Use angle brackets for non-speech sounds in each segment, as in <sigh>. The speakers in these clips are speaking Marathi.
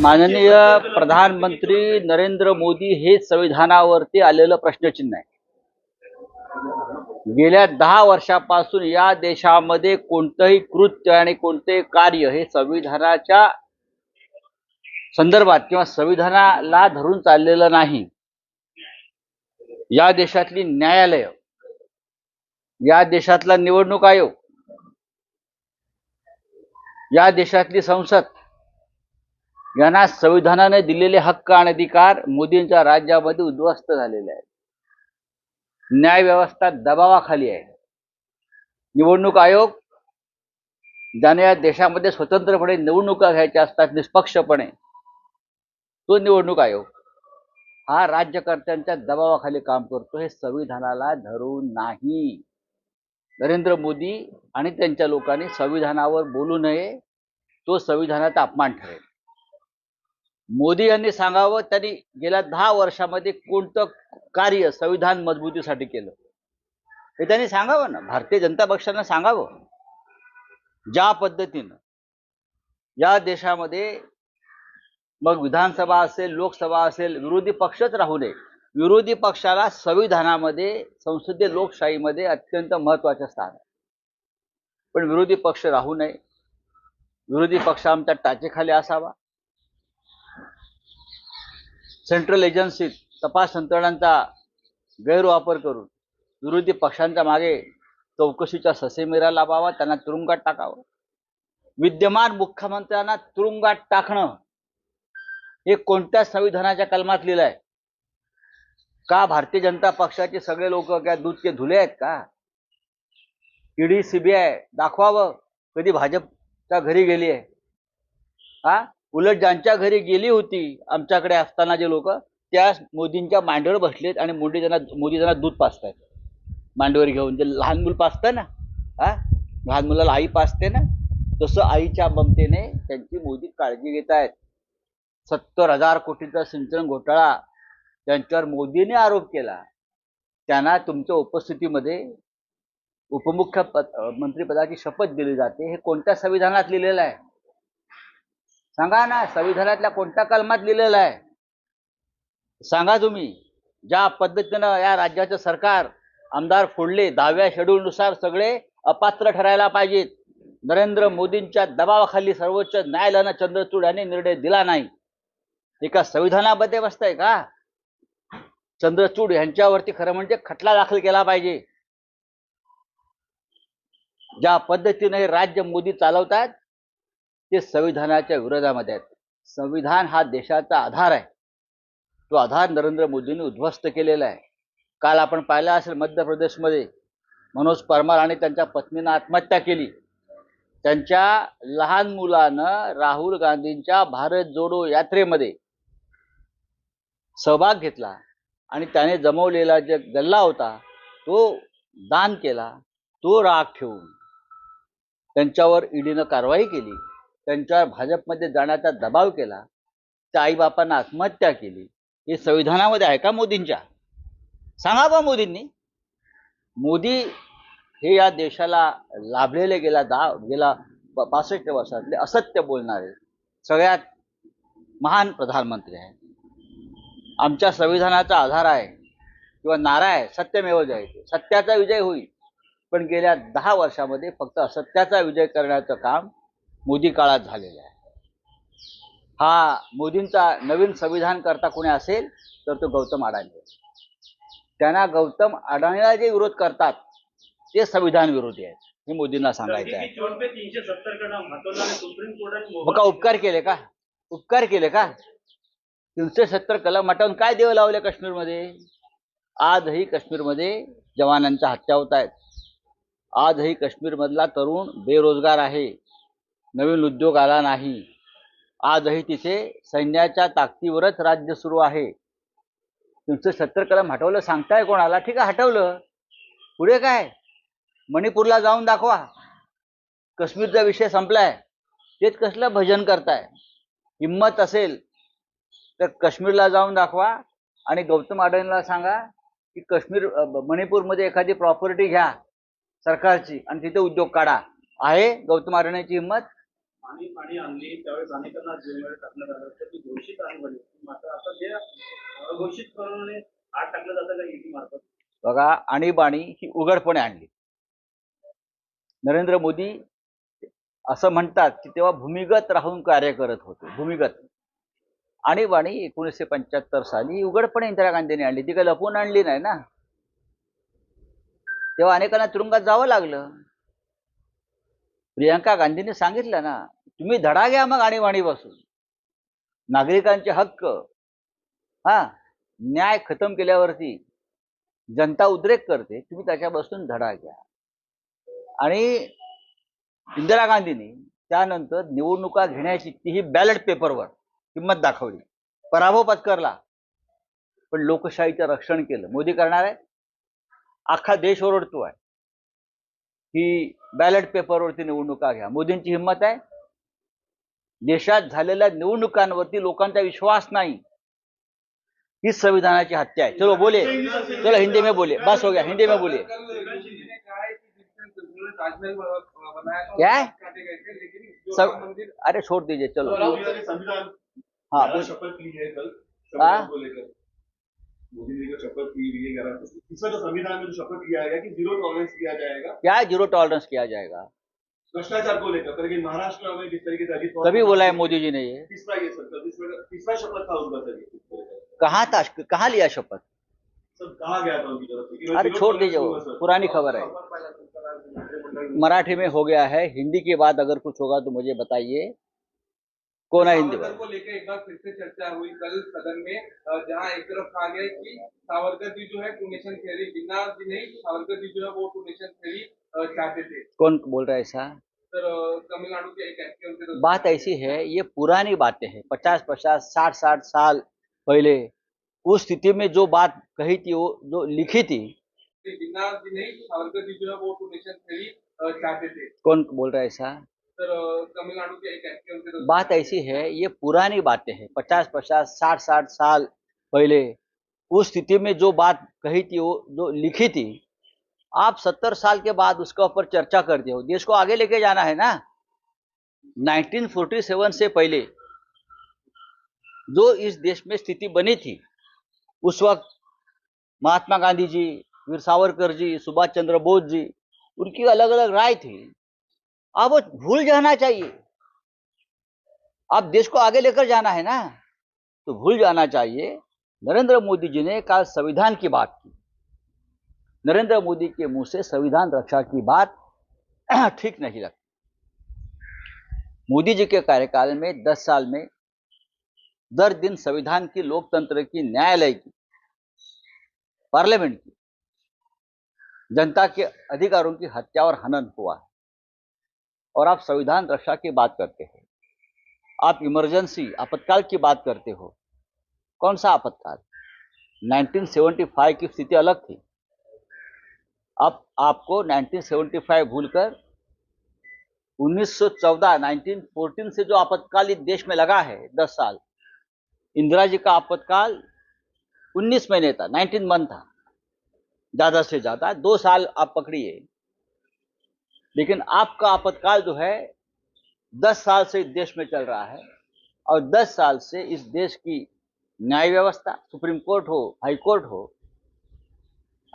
माननीय प्रधानमंत्री नरेंद्र मोदी हे संविधानावरती आलेलं प्रश्नचिन्ह आहे. गेल्या दहा वर्षापासून या देशामध्ये कोणतंही कृत्य आणि कोणतेही कार्य हे संविधानाच्या संदर्भात किंवा संविधानाला धरून चाललेलं नाही. या देशातली न्यायालय या देशातला निवडणूक आयोग या देशातली संसद यांना संविधानाने दिलेले हक्क आणि अधिकार मोदींच्या राज्यामध्ये उद्ध्वस्त झालेले आहेत. न्याय व्यवस्था दबावाखाली आहे. निवडणूक आयोग ज्याने या देशामध्ये स्वतंत्रपणे निवडणुका घ्यायच्या असतात निष्पक्षपणे तो निवडणूक आयोग हा राज्यकर्त्यांच्या दबावाखाली काम करतो हे संविधानाला धरून नाही. नरेंद्र मोदी आणि त्यांच्या लोकांनी संविधानावर बोलू नये तो संविधानाचा अपमान ठरेल. मोदी यांनी सांगावं त्यांनी गेल्या दहा वर्षामध्ये कोणतं कार्य संविधान मजबूतीसाठी केलं? हे त्यांनी सांगावं ना. भारतीय जनता पक्षानं सांगावं. ज्या पद्धतीनं या देशामध्ये मग विधानसभा असेल लोकसभा असेल विरोधी पक्षच राहू नये. विरोधी पक्षाला संविधानामध्ये संसदीय लोकशाहीमध्ये अत्यंत महत्वाचं स्थान आहे. पण विरोधी पक्ष राहू नये. विरोधी पक्ष आमच्या टाचेखाली असावा. सेंट्रल एजन्सीत तपास यंत्रणांचा गैरवापर करून विरोधी पक्षांच्या मागे चौकशीचा ससेमिरा लावावा त्यांना तुरुंगात टाकावं. विद्यमान मुख्यमंत्र्यांना तुरुंगात टाकणं हे कोणत्या संविधानाच्या कलमात लिहिलं आहे का भारतीय जनता पक्षाचे सगळे लोक काय दूधचे धुले आहेत का? ईडी सीबीआय दाखवावं. कधी भाजपच्या घरी गेली आहे हा? उलट ज्यांच्या घरी गेली होती आमच्याकडे असताना जे लोक त्या मोदींच्या मांडीवर बसलेत आणि मोदी त्यांना मोदी त्यांना दूध पाचतायत मांडीवर घेऊन जे लहान मूल पाचतं ना हा? लहान मुलाला आई पाचते ना तसं आईच्या ममतेने त्यांची मोदी काळजी घेत आहेत सत्तर हजार कोटीचा सिंचन घोटाळा त्यांच्यावर मोदीने आरोप केला. त्यांना तुमच्या उपस्थितीमध्ये उपमुख्य पद मंत्रिपदाची शपथ दिली जाते. हे कोणत्या संविधानात लिहिलेलं आहे? सांगा ना संविधानातल्या कोणत्या कलमात लिहिलेलं आहे? सांगा तुम्ही. ज्या पद्धतीनं या राज्याचं सरकार आमदार फोडले दहाव्या शेड्यूलनुसार सगळे अपात्र ठरायला पाहिजेत. नरेंद्र मोदींच्या दबावाखाली सर्वोच्च न्यायालयानं चंद्रचूड यांनी निर्णय दिला नाही. एका संविधानामध्ये बसतंय का? चंद्रचूड यांच्यावरती खरं म्हणजे खटला दाखल केला पाहिजे. ज्या पद्धतीने हे राज्य मोदी चालवतात ते संविधानाच्या विरोधामध्ये आहेत. संविधान हा देशाचा आधार आहे. तो आधार नरेंद्र मोदींनी उद्ध्वस्त केलेला आहे. काल आपण पाहिलं असेल मध्य प्रदेशमध्ये मनोज परमार आणि त्यांच्या पत्नीनं आत्महत्या केली. त्यांच्या लहान मुलानं राहुल गांधींच्या भारत जोडो यात्रेमध्ये सहभाग घेतला आणि त्याने जमवलेला जे गल्ला होता तो दान केला तो राग ठेवून त्यांच्यावर ईडीनं कारवाई केली. त्यांच्यावर भाजपमध्ये जाण्याचा दबाव केला त्या आईबापांना आत्महत्या केली. हे संविधानामध्ये आहे का मोदींच्या? सांगा बा मोदींनी. मोदी हे या देशाला लाभलेले गेला दहा गेला पासष्ट वर्षातले असत्य बोलणारे सगळ्यात महान प्रधानमंत्री आहेत. आमच्या संविधानाचा आधार आहे किंवा नारा आहे सत्यमेव जयते सत्याचा विजय होईल. पण गेल्या दहा वर्षामध्ये फक्त असत्याचा विजय करण्याचं काम मोदी काळात झालेला आहे. हा मोदींचा नवीन संविधान करता कोणी असेल तर तो गौतम अडाणी. त्यांना गौतम अडाणीला जे विरोध करतात ते संविधान विरोधी आहेत. हे मोदींना सांगायचं आहे. का उपकार केले का? उपकार केले का? तीनशे सत्तर कलम हटवून काय देव लावले काश्मीरमध्ये? आजही काश्मीरमध्ये जवानांच्या हत्या होत आहेत. आजही काश्मीरमधला तरुण बेरोजगार आहे. नवीन उद्योग आला नाही. आजही तिथे सैन्याच्या ताकदीवरच राज्य सुरू आहे. तुमचं सत्तर कलम हटवलं सांगताय कोणाला? ठीक आहे हटवलं. पुढे काय? मणिपूरला जाऊन दाखवा. काश्मीरचा विषय संपलाय. तेच कसलं भजन करताय? हिंमत असेल तर काश्मीरला जाऊन दाखवा आणि गौतम अडाणीला सांगा की काश्मीर मणिपूरमध्ये एखादी प्रॉपर्टी घ्या सरकारची आणि तिथे उद्योग काढा. आहे गौतम अडाणीची हिंमत? आणि पाणी आणली त्यावेळेस अनेकांना जेलमध्ये टाकण्यात आलं होतं ती घोषित आणीबाणी होती. मात्र आता जे अघोषित करून आत टाकलं जातं का ईडी मार्फत? बघा आणीबाणी ही उघडपणे आणली. नरेंद्र मोदी असं म्हणतात की तेव्हा भूमिगत राहून कार्य करत होते भूमिगत. आणीबाणी एकोणीसशे पंच्याहत्तर साली उघडपणे इंदिरा गांधींनी आणली. ती काही लपवून आणली नाही ना? तेव्हा अनेकांना तुरुंगात जावं लागलं. प्रियंका गांधींनी सांगितलं ना तुम्ही धडा घ्या मग आणीबाणीपासून. नागरिकांचे हक्क हा न्याय खतम केल्यावरती जनता उद्रेक करते तुम्ही त्याच्यापासून धडा घ्या. आणि इंदिरा गांधींनी त्यानंतर निवडणुका घेण्याची तीही बॅलेट पेपरवर किंमत दाखवली. पराभव पत्करला. पण लोकशाहीचं रक्षण केलं. मोदी करणार आहे अख्खा देश ओरडतो आहे की बॅलेट पेपरवरती निवडणुका घ्या. मोदींची हिंमत आहे. देश निवरती लोक विश्वास नहीं. हि संविधान की हत्या है चलो बोले. चलो हिंदी में बोले. बस हो गया. हिंदी में बोले. क्या सब अरे छोड़ दीजिए चलो। तो हाँ कल। हाँ? मोदी ने जो शपथ की तो संविधान में जो शपथ लिया गया कि ज़ीरो टॉलरेंस किया जाएगा। क्या ज़ीरो टॉलरेंस किया जाएगा। भ्रष्टाचार को लेकर लेकिन महाराष्ट्र में जिस तरीके से अजित पवार कभी बोला है मोदी जी ने ये। तीसरा ये सर सर, तीसरा शपथ था उनका सर कहाँ था कहाँ लिया शपथ? सब कहा गया था उनकी तरफ़ अरे छोड़ दीजिए वो, पुरानी खबर है। मराठी में हो गया है हिंदी के बाद अगर कुछ होगा तो मुझे बताइए। कौन है हिंदी को लेकर एक बार फिर से चर्चा हुई कल सदन में जहाँ एक तरफ़ कहा गया कि सावरकर जी जो है two nation theory Jinnah ji नहीं सावरकर जी जो है वो टू नेशन थ्योरी चाहते थे। कौन बोल रहा है ऐसा? तमिलनाडु के एक तो- बात ऐसी है ये पुरानी बातें हैं। पचास पचास साठ साठ साल पहले उस स्थिति में जो बात कही थी वो जो लिखी थी। कौन बोल रहा है ऐसा? तमिलनाडु के एक तो- बात ऐसी है ये पुरानी बातें हैं। पचास पचास साठ साठ साल पहले उस स्थिति में जो बात कही थी वो जो लिखी थी आप सत्तर साल के बाद उसके ऊपर चर्चा करते हो। देश को आगे लेके जाना है ना? 1947 से पहले जो इस देश में स्थिति बनी थी, उस वक्त महात्मा गांधी जी वीर सावरकर जी, सुभाष चंद्र बोस जी, उनकी अलग अलग राय थी। अब वो भूल जाना चाहिए। आप देश को आगे लेकर जाना है ना? तो भूल जाना चाहिए। नरेंद्र मोदी जी ने कल संविधान की बात की। नरेंद्र मोदी के मुँह से संविधान रक्षा की बात <clears throat> ठीक नहीं लगती। मोदी जी के कार्यकाल में दस साल में दर दिन संविधान की, लोकतंत्र की, न्यायालय की, पार्लियामेंट की, जनता के अधिकारों की हत्या और हनन हुआ है। और आप संविधान रक्षा की बात करते हैं, आप इमरजेंसी, आपातकाल की बात करते हो, कौन सा आपातकाल? 1975 की स्थिति अलग थी। अब आपको 1975 भूलकर 1914 1914 से जो आपातकाल देश में लगा है 10 साल इंदिरा जी का आपातकाल 19 महीने था 19 मंथ था ज़्यादा से ज़्यादा दो साल आप पकड़िए। लेकिन आपका आपातकाल जो है दस साल से देश में चल रहा है और दस साल से इस देश की न्याय व्यवस्था सुप्रीम कोर्ट हो हाई कोर्ट हो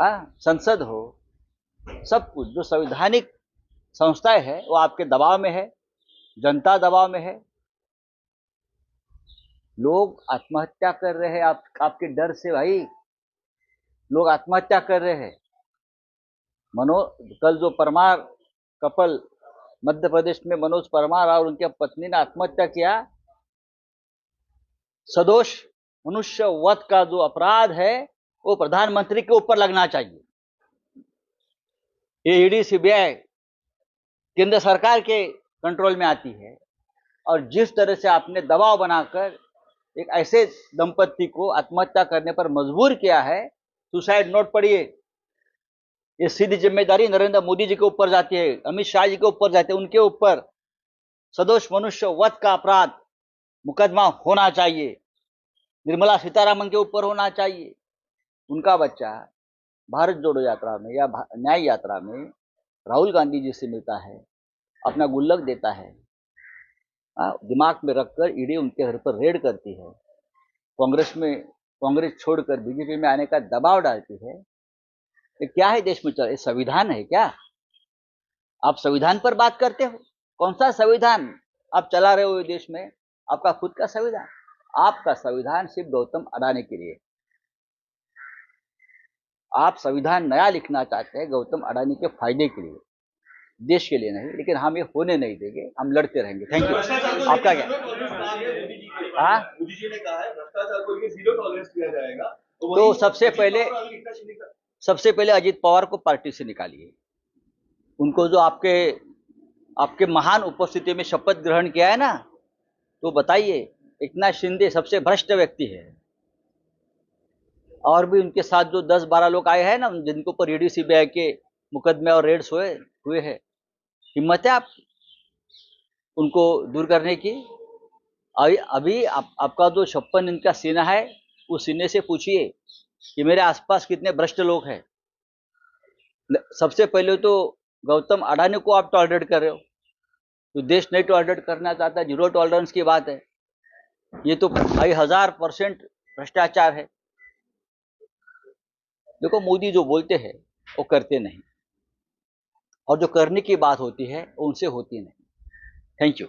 आ, संसद हो सब कुछ, जो संवैधानिक संस्थाएँ है, वो आपके दबाव में है, जनता दबाव में है। लोग आत्महत्या कर रहे हैं, आप, आपके डर से भाई। लोग आत्महत्या कर रहे हैं। मनो, कल जो परमार कपल मध्य प्रदेश में मनोज परमार और उनके पत्नी ने आत्महत्या किया, सदोष मनुष्य वध का जो अपराध है, वो प्रधानमंत्री के ऊपर लगना चाहिए। ये ईडी सीबीआई केंद्र सरकार के कंट्रोल में आती है। और जिस तरह से आपने दबाव बनाकर एक ऐसे दंपत्ति को आत्महत्या करने पर मजबूर किया है सुसाइड नोट पढ़िए। ये सीधी ज़िम्मेदारी नरेंद्र मोदी जी के ऊपर जाती है, अमित शाह जी के ऊपर जाती है, उनके ऊपर। सदोष मनुष्य वध का अपराध मुकदमा होना चाहिए। निर्मला सीतारामन के ऊपर होना चाहिए। उनका बच्चा भारत जोड़ो यात्रा में या न्याय यात्रा में राहुल गांधी जी से मिलता है अपना गुल्लक देता है। हाँ, दिमाग में रखकर ईडी उनके घर पर रेड करती है। कांग्रेस में कांग्रेस छोड़कर बीजेपी में आने का दबाव डालती है। ये क्या है देश में चल संविधान है क्या? आप संविधान पर बात करते हो? कौन सा संविधान आप चला रहे हो देश में? आपका खुद का संविधान। आपका संविधान सिर्फ़ गौतम अडानी के लिए। आप संविधान नया लिखना चाहते हैं गौतम अडानी के फ़ायदे के लिए। देश के लिए नहीं लेकिन हम ये होने नहीं देंगे हम लड़ते रहेंगे। थैंक यू आपका क्या? है? हाँ? है तो सबसे पहले- सबसे पहले अजीत पवार को पार्टी से निकालिए। उनको जो आपके आपके महान उपस्थिति में शपथ ग्रहण किया है ना तो बताइए इतना शिंदे सबसे भ्रष्ट व्यक्ति है। और भी उनके साथ जो दस बारह लोग आए हैं ना जिनके ऊपर ईडी सीबीआई के मुकदमे और रेड्स हुए हुए हैं। हिम्मत है आप उनको दूर करने की? अभी अभी आप, आपका जो छप्पन इनका सीना है उस सीने से पूछिए कि मेरे आसपास कितने भ्रष्ट लोग हैं। सबसे पहले तो गौतम अडानी को आप टॉलरेट कर रहे हो। तो देश नहीं टॉलरेट करना चाहता ज़ीरो टॉलरेंस की बात है। ये तो भाई हज़ार परसेंट भ्रष्टाचार है। देखो मोदी जो बोलते हैं, वो करते नहीं। और जो करने की बात होती है, वो उनसे होती नहीं। Thank you